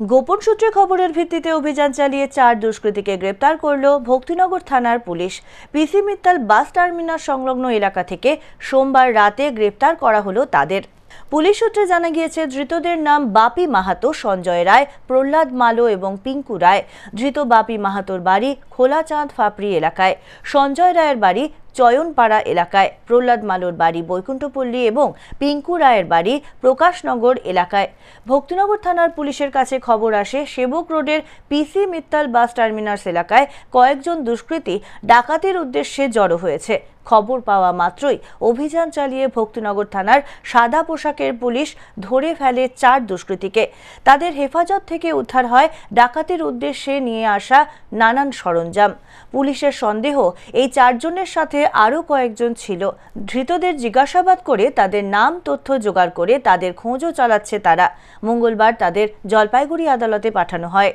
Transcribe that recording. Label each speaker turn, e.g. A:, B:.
A: গোপন সূত্রে খবরের ভিত্তিতে অভিযান চালিয়ে চার দুষ্কৃতীকে গ্রেপ্তার করল ভক্তিনগর থানার police. PC Mittal bus terminal সংলগ্ন এলাকা থেকে সোমবার রাতে গ্রেপ্তার করা হলো তাদের। পুলিশ সূত্রে জানা গিয়েছে, ধৃতদের নাম বাপি মাহাতো, সঞ্জয় রায়, প্রহ্লাদ মালো এবং পিঙ্কু রায়। ধৃত বাপি মাহাতোর বাড়ি খোলাচাঁদ ফাপড়ি এলাকায়। সঞ্জয় রায়ের বাড়ি চয়নপাড়া এলাকায় প্রহ্লাদ মালোর বাড়ি বৈকুণ্ঠপল্লী এবং পিঙ্কু রায়ের বাড়ি প্রকাশনগর এলাকায়। ভক্তিনগর থানার পুলিশের কাছে খবর আসে, সেবক রোডের পিসি মিত্তাল বাস টার্মিনাস এলাকায় কয়েকজন দুষ্কৃতী ডাকাতির উদ্দেশ্যে জড়ো হয়েছে। খবর পাওয়া মাত্রই অভিযান চালিয়ে ভক্তিনগর থানার সাদা পোশাকের পুলিশ ধরে ফেলে চার দুষ্কৃতীকে। তাদের হেফাজত থেকে উদ্ধার হয় ডাকাতির উদ্দেশ্যে নিয়ে আসা নানান সরঞ্জাম। পুলিশের সন্দেহ, এই চারজনের সাথে আরও কয়েকজন ছিল। ধৃতদের জিজ্ঞাসাবাদ করে তাদের নাম, তথ্য জোগাড় করে তাদের খোঁজও চালাচ্ছে তারা। মঙ্গলবার তাদের জলপাইগুড়ি আদালতে পাঠানো হয়।